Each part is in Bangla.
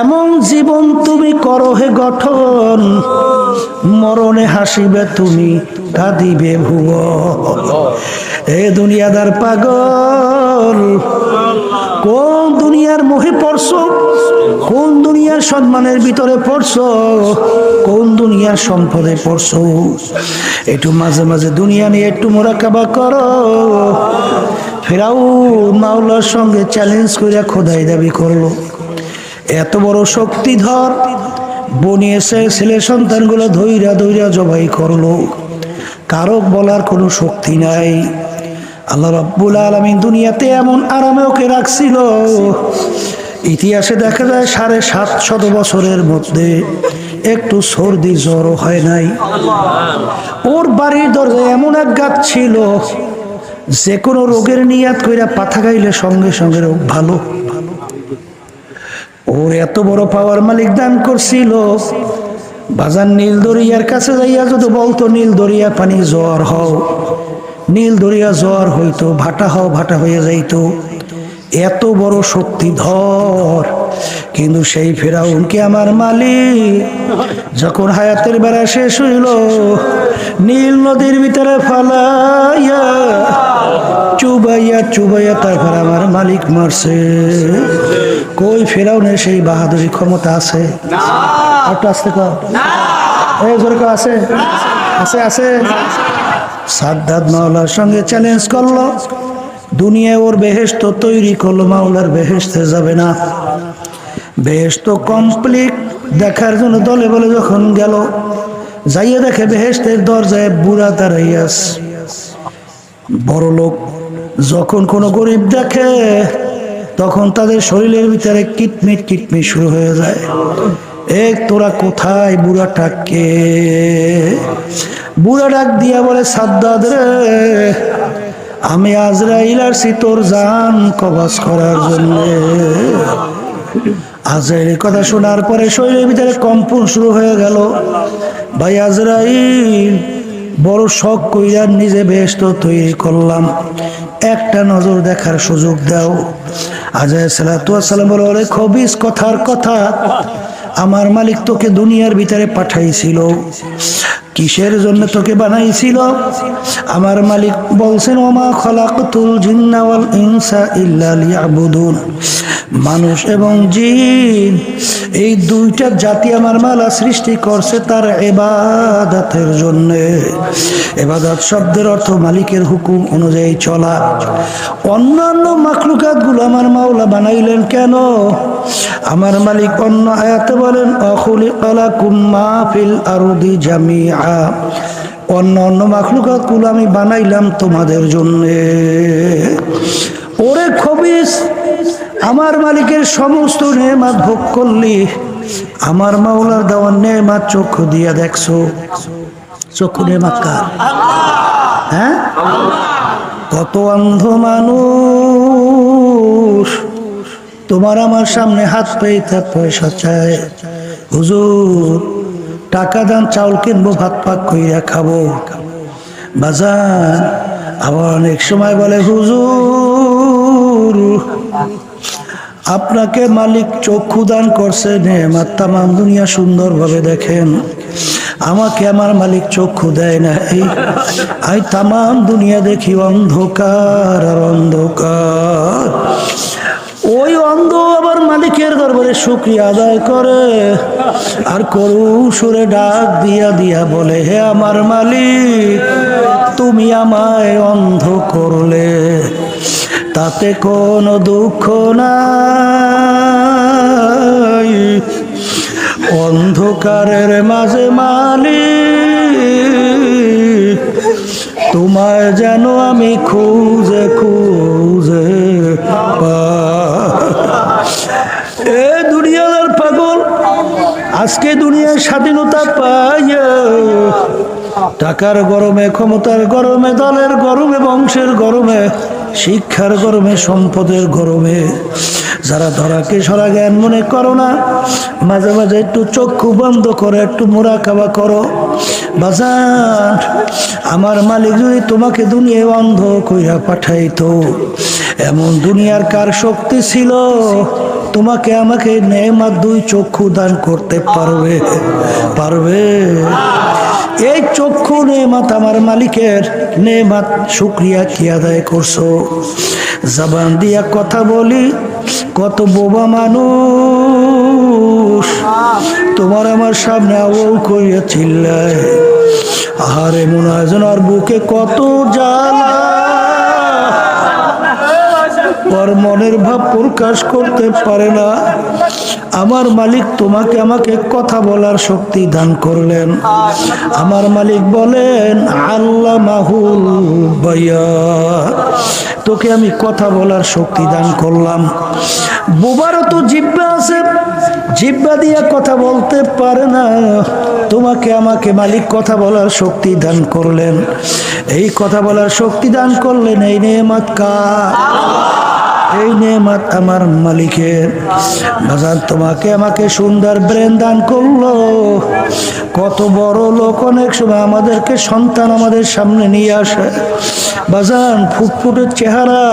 এমন জীবন তুমি করো হে গঠন। মরণে হাসিবে তুমি, কাঁদিবে ভুব এ দুনিয়াদার পাগল, কোন দুনিয়ার মোহে পড়ছো? কোন দুনিয়ার সম্মানের ভিতরে পড়ছো? কোন দুনিয়ার সম্পদে পড়ছো? একটু মাঝে মাঝে দুনিয়া নিয়ে একটু মোরাকাবা করো। ফেরাও মাওলার সঙ্গে চ্যালেঞ্জ করে খোদাই দাবি করল। এত বড় শক্তিধর। এসে ছেলে সন্তানগুলো ধৈরা ধৈরা জবাই করল। কারক বলার কোনো শক্তি নাই। আল্লাহ রাব্বুল আলমিন দুনিয়াতে এমন আরামে ওকে রাখছিল। ইতিহাসে দেখা যায় সাড়ে সাত শত বছরের মধ্যে একটু সর্দি জ্বর হয় নাই। ওর বাড়ির দরজায় এমন এক গাছ ছিল যে কোনো রোগের নিয়াত কইরা পাথা গাইলে সঙ্গে সঙ্গে রোগ ভালো। ওর এত বড় পাওয়ার মালিক দান করছিল। বাজার নীল দরিয়ার কাছে যাইয়া যদি বলতো, নীল দরিয়া পানি জ্বর হও, নীল দরিয়া জ্বর হইতো, ভাটা হও, ভাটা হয়ে যাইতো। এত বড় শক্তি ধর, কিন্তু সেই ফেরাউনকে আমার মালিক? যখন হায়াতের বেড়া শেষ হইল, নীল নদীর ভিতরে ফালাইয়া চুবাইয়া চুবাইয়া তারপর আমার মালিক মারছে। কই ফেরাও ফেরাউনের সেই বাহাদুরি ক্ষমতা আছে? একটু আসতে কর কর আছে? আছে আছে? সাদ্দাত মাওলার সঙ্গে চ্যালেঞ্জ করল। দুনিয়া ওর বেহেস্ত তৈরি করল, মাওলার বেহেস্তে যাবে না। বেহেস্ত কমপ্লিট দেখার জন্য দলে বলে যখন গেল, যাইয়ে দেখে বেহেস্তের দরজায় বুড়া দাঁড়াইয়াস বড় লোক যখন কোনো গরিব দেখে, তখন তাদের শরীরের ভিতরে কিটমিট কিটমিট শুরু হয়ে যায়। এক তোরা কোথায় বুড়াটাকে বুড়া ডাক দিয়া বলে, সাদ্দাদ রে, আমি আজরাইল আসছি তোর জান কবাস করার জন্য। আজরাইলের কথা শোনার পরে শরীরের ভিতরে কম্পন শুরু হয়ে গেল। ভাই আজরাইল, বড় শখ কইয়ার নিজে বেস্ত তৈরি করলাম। একটা নজর দেখার সুযোগ দাও। আজরাই সালাতাম বলে, ওরে খবিস, কথার কথা। আমার মালিক তোকে দুনিয়ার ভিতরে পাঠাইছিল। কিসের জন্য তোকে বানাইছিল? আমার মালিক বলছেন, ওমা খলাকতুল জিন্না ওয়াল ইনসা ইল্লা লিয়াবুদুন। মানুষ এবং জিন, এই দুইটা জাতি আমার মালা সৃষ্টি করছে তার এবাদাতের জন্য। এবাদাত শব্দের অর্থ মালিকের হুকুম অনুযায়ী চলা। অন্যান্য মাকলুকাতগুলো আমার মাওলা বানাইলেন কেন? আমার মালিক অন্য আয়াতে বলেন অখুলি কলা কুম্মা ফিল আরুদি জামিয়া অন্য অন্য মাখলুকাতগুলো আমি বানাইলাম তোমাদের জন্যে। ওরে খবিস, আমার মালিকের সমস্ত নেমাত ভোগ করলি, আমার মাওলার দেওয়ার নেমাত চক্ষু দিয়া দেখছ। চক্ষু নেমাত কার? হ্যাঁ? কত অন্ধ মানুষ, তোমার আমার সামনে হাত পেয়ে তার পয়সা চায়। হুজুর টাকা দান, চাউল কিনবো, ভাত পাক কইরা খাব। বাজার আবার অনেক সময় বলে, হুজুর, আপনাকে মালিক চক্ষু দান করছে নেমার তামাম দুনিয়া সুন্দরভাবে দেখেন। আমাকে আমার মালিক চক্ষু দেয় না এই আমি তামাম দুনিয়া দেখি অন্ধকার আর অন্ধকার। ওই অন্ধ আবার মালিকের দরবারে শুক্রিয়া আদায় করে। আর করু সুরে ডাক দিয়া দিয়া বলে, হে আমার মালিক, তুমি আমায় অন্ধ করলে, তাতে কোনো দুঃখ নাই। অন্ধকারের মাঝে মালিক, তোমায় যেন আমি খুঁজে খুঁজে এ দুনিয়ার পাগল আজকে দুনিয়ার স্বাধীনতা পাইয়া টাকার গরমে, ক্ষমতার গরমে, দলের গরমে, বংশের গরমে, শিক্ষার গরমে, সম্পদের গরমে। যারা ধরাকে সরা জ্ঞান মনে করো না, মাঝে মাঝে একটু চক্ষু বন্ধ করে, একটু মোরা খাওয়া করো। বাজান, আমার মালিক যদি তোমাকে দুনিয়ায় অন্ধ কইরা পাঠাইতো, এমন দুনিয়ার কার শক্তি ছিল? তোমাকে আমাকে নেমাত দুই চক্ষু দান করতে পারবে? পারবে? এই চক্ষু নেমাত আমার মালিকের নেমাত শুক্রিয়া কি আদায় করছ? জবান দিয়া কথা বলি, কত বোবা মানুষ তোমার আমার সামনে আবল করিয়া চিল্লায়। আহারে মনে হয় বুকে কত জ্বালা। ওর মনের ভাব প্রকাশ করতে পারে না। আমার মালিক তোমাকে আমাকে কথা বলার শক্তি দান করলেন। আমার মালিক বলেন আল্লাহ মাহুল তোকে আমি কথা বলার শক্তি দান করলাম। বোবারও তো জিব্বা আছে। জিব্বা দিয়ে কথা বলতে পারে না। তোমাকে আমাকে মালিক কথা বলার শক্তি দান করলেন। এই কথা বলার শক্তি দান করলেন এই নেমাত কা এই নেমাত আমার মালিকের। বাজার তোমাকে আমাকে সুন্দর ব্রেন দান করল। কত বড় লোক অনেক সময় আমাদেরকে সন্তান আমাদের সামনে নিয়ে আসে। বাজান ফুটফুটের চেহারা,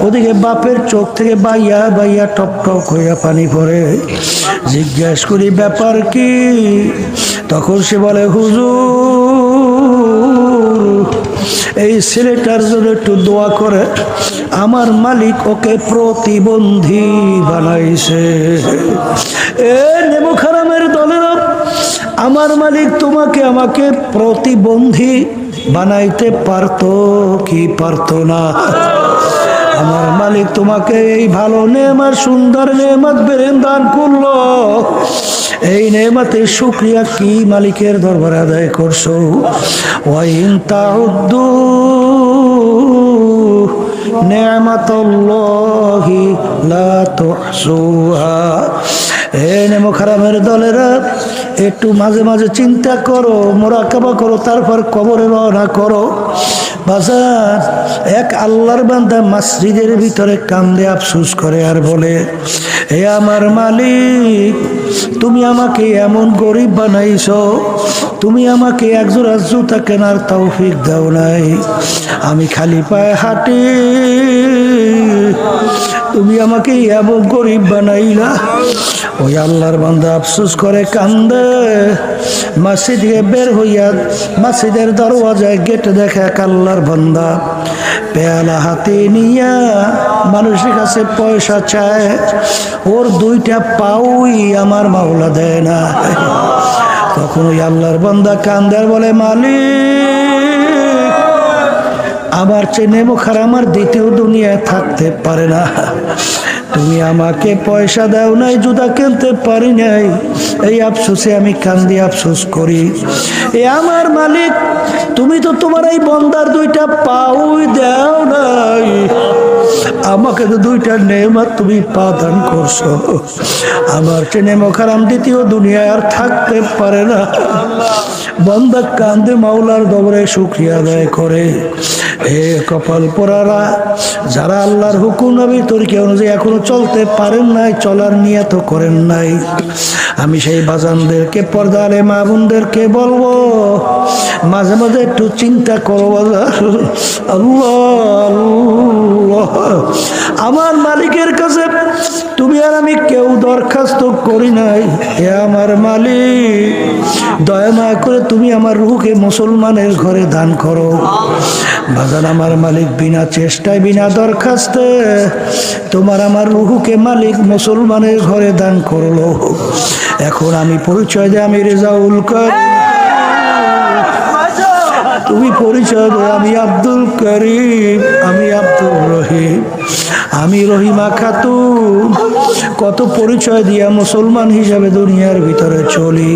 ওদিকে বাপের চোখ থেকে বাইয়া বাইয়া টপ টপ হইয়া পানি পড়ে। জিজ্ঞাস করি, ব্যাপার কি? তখন সে বলে, হুজুর এই ছেলেটার জন্য একটু দোয়া করে, আমার মালিক ওকে প্রতিবন্ধী বানাইছে। এ নেমু খারামের দলের আমার মালিক তোমাকে আমাকে প্রতিবন্ধী বানাইতে পারতো কি পারতো না? আমার মালিক তোমাকে এই ভালো নেমার, সুন্দর নেমাত বেরেন দান করল। এই নেমাতে শুক্রিয়া কি মালিকের দরবার আদায় করছ? ওয়াইন তাউদ্দু নেমাতুল্লাহি নেমো খারামের দলেরা, একটু মাঝে মাঝে চিন্তা করো, মোরাকাবা করো, তারপর কবরে রওনা করো। বাজার। এক আল্লাহর বান্দা মসজিদের ভিতরে কান্দে আফসুস করে আর বলে হে আমার মালিক, তুমি আমাকে এমন গরিব বানাইছ, তুমি আমাকে একজোড়া জুতা কেনার তৌফিক দাও নাই। আমি খালি পায়ে হাঁটি। তুমি আমাকে এমন গরিব বানাইলা। ওই আল্লাহর বান্দা আফসুস করে, কান্দে। মসজিদ বের হইয়া মসজিদের দরওয়াজায় গেট দেখে এক আল্লাহর বান্দা পেয়ালা হাতে নিয়া মানুষের কাছে পয়সা চায়। ওর দুইটা পাউই আমার মাওলা দেয় না। তখন ওই আল্লাহর বান্দা কান্দার বলে, মালিক আমার চেনে মুখার আমার দ্বিতীয় দুনিয়ায় থাকতে পারে না। তুমি আমাকে পয়সা দাও নাই, জুতা কিনতে পারি নাই। এই আফসোসে আমি কান্দি আফসোস করি। এ আমার মালিক, তুমি তো তোমার এই বন্দার দুইটা পাউই দাও নাই। আমাকে তো দুইটা নেমার তুমি পা দান করছ। আমার চেয়ে নেমখারাম দ্বিতীয় দুনিয়ায় আর থাকতে পারে না। বন্দা কান্দে মাওলার দবরে শুক্রিয়া আদায় করে। এ কপাল পোড়ারা, যারা আল্লাহর হুকুম নবী, তরিকে অনুযায়ী এখনও চলতে পারেন নাই, চলার নিয়ত করেন নাই। আমি সেই বাজানদেরকে পর্দারে মা বোনদেরকে বলব, মাঝে মাঝে একটু চিন্তা করো বাজার আল্লাহ আল্লাহ। আমার মালিকের কাছে, তুমি আর আমি কেউ দরখাস্ত করি নাই। হে আমার মালিক, দয়া মায়া করে তুমি আমার রুহকে মুসলমানের ঘরে দান করো। বাজান, আমার মালিক বিনা চেষ্টায়, বিনা দরখাস্তে, তোমার আমার রুহুকে মালিক মুসলমানের ঘরে দান করল। এখন আমি পরিচয় দিয়ে আমি রেজাউল কর তুমি পরিচয় আমি আব্দুল করিম আমি আব্দুল রহিম। আমি রহিমা খাতুন কত পরিচয় দিয়া মুসলমান হিসাবে দুনিয়ার ভিতরে চলি।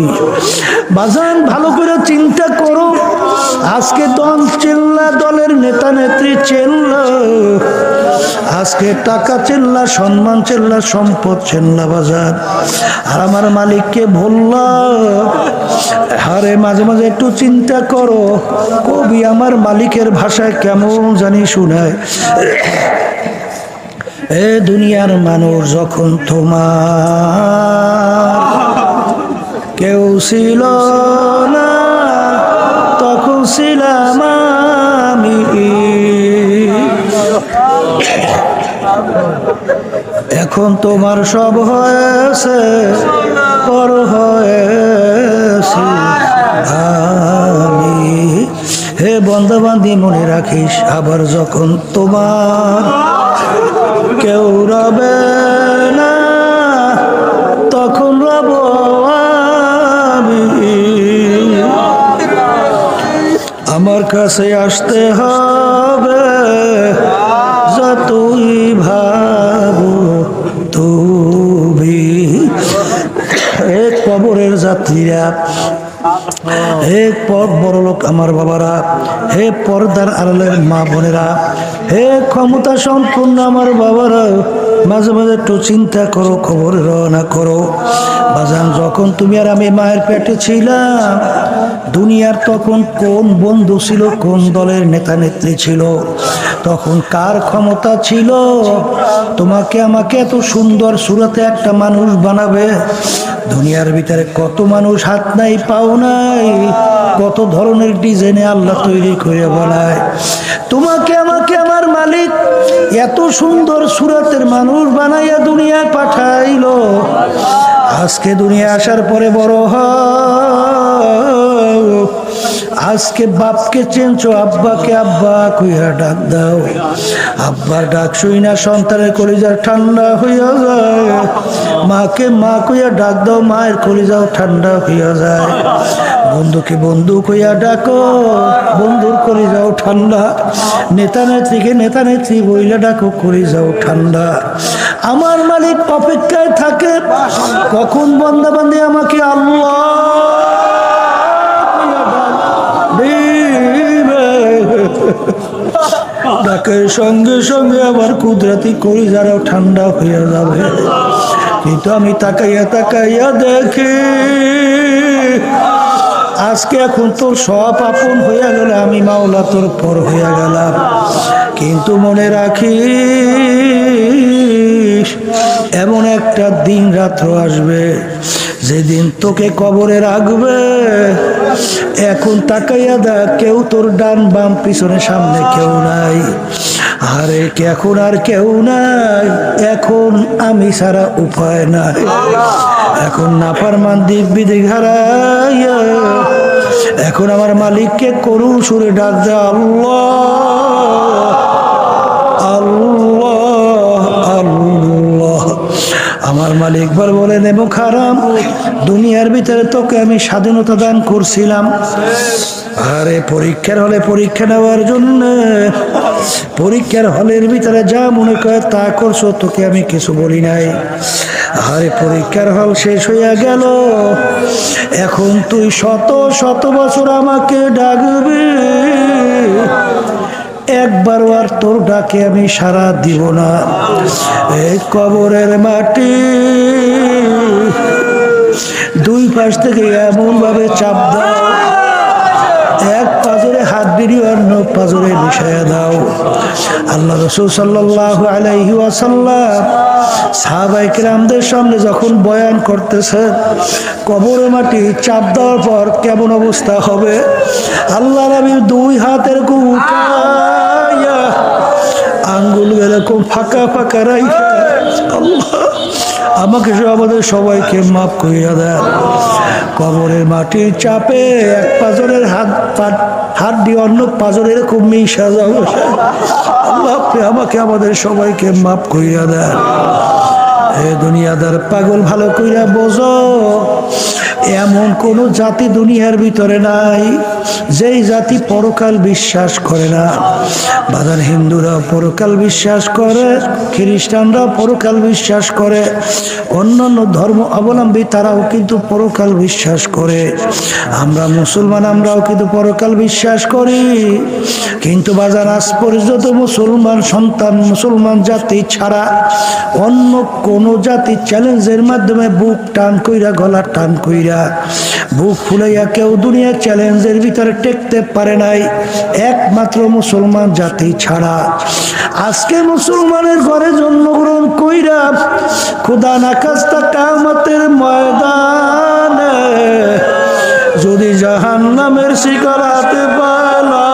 বাজান, ভালো করে চিন্তা করো। আজকে দল চেল্লা, দলের নেতা, নেত্রী চেল্লা। আজকে টাকা চেল্লা, সম্মান চেল্লা, সম্পদ চেল্লা বাজার আর আমার মালিককে ভুললা হারে মাঝে মাঝে একটু চিন্তা করো। কবি আমার মালিকের ভাষায় কেমন জানি শোনায়। এ দুনিয়ার মানুষ যখন তোমার কেউ ছিল না, তখন ছিলাম আমি। এখন তোমার সব হয়েছে, পর হয়েছি আমি। হে বন্ধবান্ধি, মনে রাখিস, আবার যখন তোমার কেউ রবে না, তখন রব আমি। আমার কাছে আসতে হবে, যতই ভাবো তুমি। এ কবরের যাত্রীরা হে পথ বড় লোক আমার বাবারা হে পর্দার আড়ালের মা বোনেরা হে ক্ষমতা সম্পূর্ণ আমার বাবারা, মাঝে মাঝে একটু চিন্তা করো, খবর রওনা করো। বাজান, যখন তুমি আর আমি মায়ের পেটে ছিলাম, দুনিয়ার তখন কোন বন্ধু ছিল, কোন দলের নেতা নেত্রী ছিল? তখন কার ক্ষমতা ছিল? তোমাকে আমাকে এত সুন্দর সুরাতে একটা মানুষ বানাবে? দুনিয়ার ভিতরে কত মানুষ হাত নাই, পাও নাই, কত ধরনের ডিজাইনে আল্লাহ তৈরি করে বানায়? তোমাকে, আমাকে মালিক, এত সুন্দর সুরাতের মানুষ বানাইয়া দুনিয়ায় পাঠাইলো। আজকে দুনিয়া আসার পরে বড় হও। আজকে বাপকে চেনছো, আব্বাকে আব্বা কইয়া ডাক দাও। আব্বার ডাক শুই না, সন্তানের কলিজার ঠান্ডা হইয়া যায়। মাকে মা কইয়া ডাক দাও, মায়ের কলিজাও ঠান্ডা হইয়া যায়। বন্ধুকে বন্ধু কইয়া ডাকো। বন্ধুর কলিজাও ঠান্ডা। নেতা নেত্রীকে নেতা নেত্রী বইলে ডাকো কলিজাও ঠান্ডা। আমার মালিক অপেক্ষায় থাকে। কখন বন্দা বান্ধে আমাকে আল্লাহ ডাকের সঙ্গে সঙ্গে আবার কুদরাতি করি যারাও ঠান্ডা হয়ে যাবে। কিন্তু আমি তাকাইয়া তাকাইয়া দেখি আজকে এখন তোর সব আপন হইয়া গেল, আমি মাওলা তোর পর হইয়া গেলাম। কিন্তু মনে রাখি এমন একটা দিন রাত্র আসবে যেদিন তোকে কবরে রাখবে, এখন তাকাইয়া দেখ, কেউ তোর ডান বাম পিছনে সামনে কেউ নাই। আরে এখন আর কেউ নাই? এখন আমি সারা উপায় নাই। এখন নাফারমান দিক বিদিক হারাইয়া, এখন আমার মালিককে করুণ সুরে ডাক দে, আল্লাহ। আল্লাহ। আমার মালিক বল বলেন এবং খারাম দুনিয়ার ভিতরে তোকে আমি স্বাধীনতা দান করছিলাম। আরে পরীক্ষার হলে পরীক্ষা নেওয়ার জন্য, পরীক্ষার হলের ভিতরে যা মনে করে, তা করছ, তোকে আমি কিছু বলি নাই। আরে পরীক্ষার হল শেষ হইয়া গেল। এখন তুই শত শত বছর আমাকে ডাকবি। একবারও আর তোর ডাকে আমি সারা দিব না। এই কবরের মাটি দুই পাশ থেকে এমন ভাবে চাপ দাও। এক পাজরে হাত বেরিয়ে অন্য পাজরে মিশাইয়া দাও। আল্লাহ রসুল সাল্লাহ আলাইহি ওয়াসাল্লাম সাহাবাই কিরামদের সামনে যখন বয়ান করতেছে, কবরে মাটি চাপ দেওয়ার পর কেমন অবস্থা হবে? আল্লাহ নবী দুই হাতের উঠাইয়া আঙ্গুল এরকম ফাঁকা ফাঁকা রাইখা। আমাকে আমাদের সবাইকে মাফ করিয়া দেন। কবরের মাটির চাপে এক পাজরের হাত হাত দিয়ে অন্য পাজরের খুব মিশা যাবে আল্লাহ, আপনি আমাকে, আমাদের সবাইকে মাফ করিয়া দেন। এ দুনিয়াদার পাগল ভালো কইরা বোঝো। এমন কোন জাতি দুনিয়ার ভিতরে নাই, যেই জাতি পরকাল বিশ্বাস করে না। বাদার হিন্দুরা পরকাল বিশ্বাস করে, খ্রিস্টানরা পরকাল বিশ্বাস করে, অন্যান্য ধর্ম অবলম্বী তারাও কিন্তু পরকাল বিশ্বাস করে। আমরা মুসলমান, আমরাও কিন্তু পরকাল বিশ্বাস করি। কিন্তু বাজার আজ পর্যন্ত মুসলমান সন্তান, মুসলমান জাতি ছাড়া অন্য কোন জাতি চ্যালেঞ্জের মাধ্যমে বুক টান কইরা, গলা টান কইরা বুক ফুলাইয়া কেউ দুনিয়া চ্যালেঞ্জের ভিতরে টেকতে পারে নাই। একমাত্র মুসলমান জাতি ছাড়া। আজকে মুসলমানের ঘরে জন্মগ্রহণ কইরা খুদা নাকাস্তা কামতের ময়দানে, যদি জাহান নামের শিকার হাতে পালা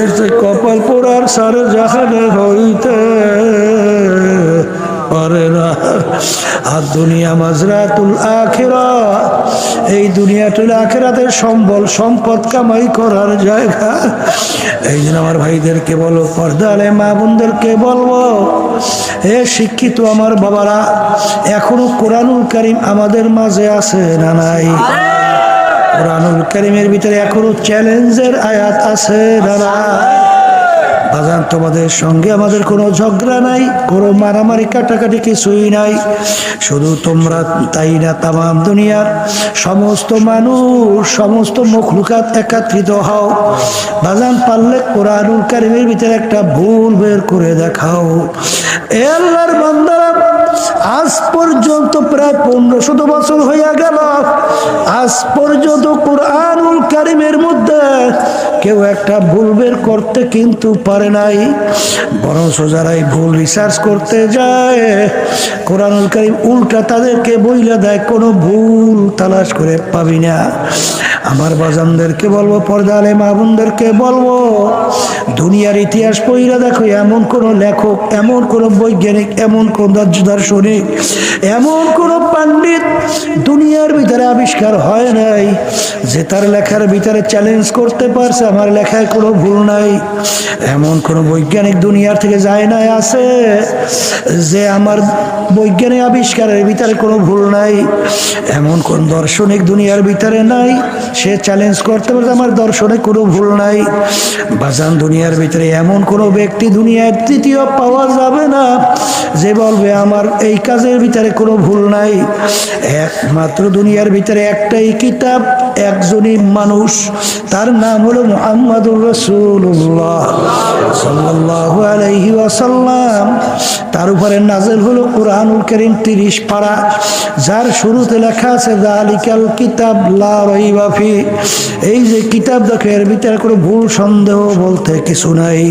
এর যে কপাল পোড়া পারে আর দুনিয়া মাজরাতুল আখেরা। এই দুনিয়াতুল আখেরাতের সম্বল, সম্পদ কামাই করার জায়গা। এই জন্য আমার ভাইদেরকে বলো, পর্দালে মা বোনদেরকে বলব, এ শিক্ষিত আমার বাবারা, এখনও কোরআনুল করিম আমাদের মাঝে আছে না নাই? কোরআনুল করিমের ভিতরে এখনও চ্যালেঞ্জের আয়াত আছে না নাই? বাজান তোমাদের সঙ্গে আমাদের কোনো ঝগড়া নাই, কোনো মারামারি কাটাকাটি কিছুই নাই। শুধু তোমরা তাই না তামাম দুনিয়ার সমস্ত মানুষ, সমস্ত মখলুকাত একত্রিত হও। বাজান পারলে কোরআনুল কারিমের ভিতরে একটা ভুল বের করে দেখাও। এল্লার বান্দারা, আজ পর্যন্ত প্রায় পনেরো শত বছর হইয়া গেল। আজ পর্যন্ত কোরআনুল কারিমের মধ্যে কেউ একটা ভুল বের করতে কিন্তু পারে নাই বরং যারাই ভুল রিসার্চ করতে যায়, কোরআনুল কারিম উল্টা তাদেরকে বইলে দেয়, কোনো ভুল তালাশ করে পাবি না। আমার বাজানদেরকে বলব, পর্দালে মাহবুনদেরকে বলব, দুনিয়ার ইতিহাস পইরা দেখো, এমন কোন লেখক, এমন কোন বৈজ্ঞানিক, এমন কোন দার্শনিক এমন কোন পণ্ডিত দুনিয়ার ভিতরে আবিষ্কার হয় নাই, যে তার লেখার ভিতরে চ্যালেঞ্জ করতে পারছে, আমার লেখায় কোনো ভুল নাই। এমন কোন বৈজ্ঞানিক দুনিয়ার থেকে যায় নাই আছে যে আমার বৈজ্ঞানিক আবিষ্কারের ভিতরে কোনো ভুল নাই। এমন কোন দর্শনিক দুনিয়ার ভিতরে নাই। সে চ্যালেঞ্জ করতে পারে আমার দর্শনে কোনো ভুল নাই। বাজান দুনিয়ার ভিতরে এমন কোনো ব্যক্তি দুনিয়ার তৃতীয় পাওয়া যাবে না যে বলবে, আমার এই কাজের ভিতরে কোনো ভুল নাই। একমাত্র দুনিয়ার ভিতরে একটাই কিতাব, একজনই মানুষ। তার নাম হলো মোহাম্মদুর রসুল্লাহ তার উপরে নাজেল হলো কোরআনুল করিম তিরিশ পাড়া যার শুরুতে লেখা আছে দালিকাল কিতাব লাফি এই যে কিতাব দেখে এর ভিতরে কোনো ভুল, সন্দেহ বলতে কিছু নাই।